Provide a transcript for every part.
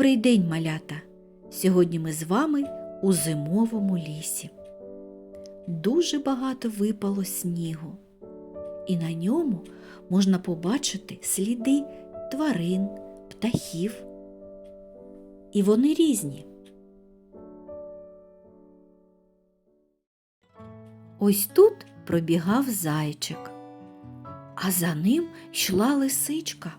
Добрий день, малята! Сьогодні ми з вами у зимовому лісі. Дуже багато випало снігу, і на ньому можна побачити сліди тварин, птахів. І вони різні. Ось тут пробігав зайчик, а за ним йшла лисичка.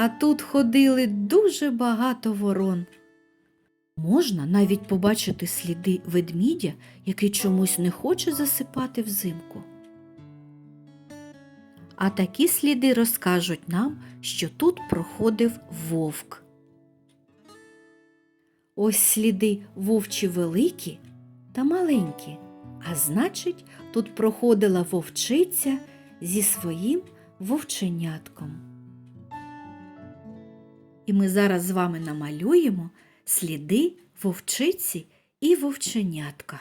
А тут ходили дуже багато ворон. Можна навіть побачити сліди ведмідя, який чомусь не хоче засипати взимку. А такі сліди розкажуть нам, що тут проходив вовк. Ось сліди вовчі великі та маленькі, а значить, тут проходила вовчиця зі своїм вовченятком. І ми зараз з вами намалюємо сліди вовчиці і вовченятка.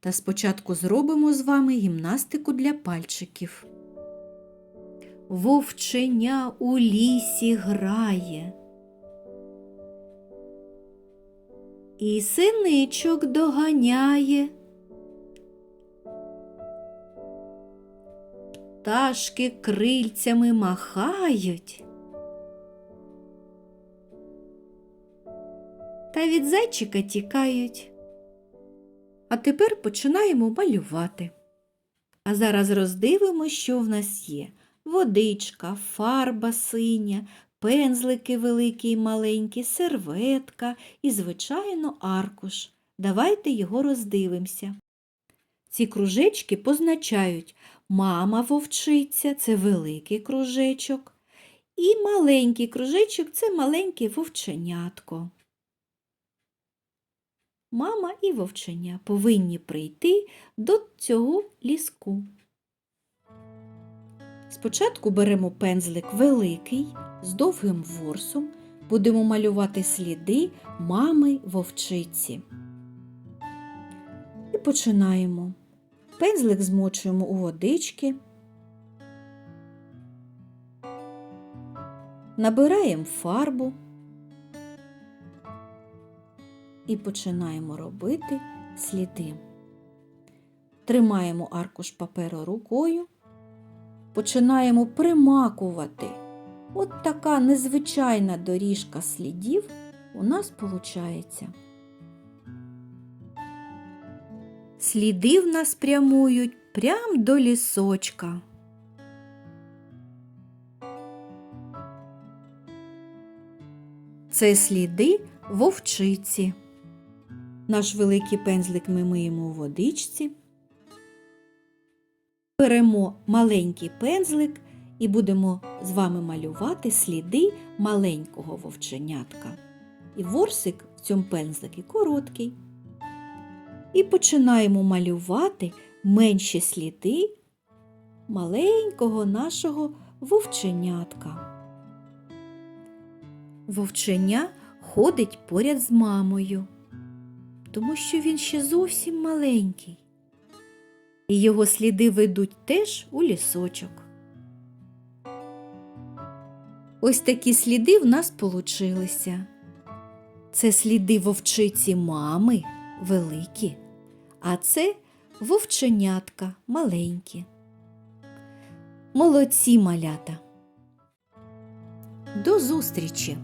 Та спочатку зробимо з вами гімнастику для пальчиків. Вовченя у лісі грає. І синичок доганяє. Пташки крильцями махають. Та від зайчика тікають. А тепер починаємо малювати. А зараз роздивимо, що в нас є: водичка, фарба синя, пензлики великі й маленькі, серветка і, звичайно, аркуш. Давайте його роздивимося. Ці кружечки позначають мама вовчиця це великий кружечок, і маленький кружечок це маленьке вовченятко. Мама і вовченя повинні прийти до цього ліску. Спочатку беремо пензлик великий з довгим ворсом, будемо малювати сліди мами вовчиці. І починаємо. Пензлик змочуємо у водички. Набираємо фарбу і починаємо робити сліди. Тримаємо аркуш паперу рукою, починаємо примакувати. От така незвичайна доріжка слідів у нас виходить. Сліди в нас прямують прям до лісочка. Це сліди вовчиці. Наш великий пензлик ми миємо у водичці. Беремо маленький пензлик і будемо з вами малювати сліди маленького вовченятка. І ворсик в цьому пензликі короткий. І починаємо малювати менші сліди маленького нашого вовченятка. Вовченя ходить поряд з мамою, тому що він ще зовсім маленький. І його сліди ведуть теж у лісочок. Ось такі сліди в нас получилися. Це сліди вовчиці мами великі, а це вовченятка маленькі. Молодці малята. До зустрічі!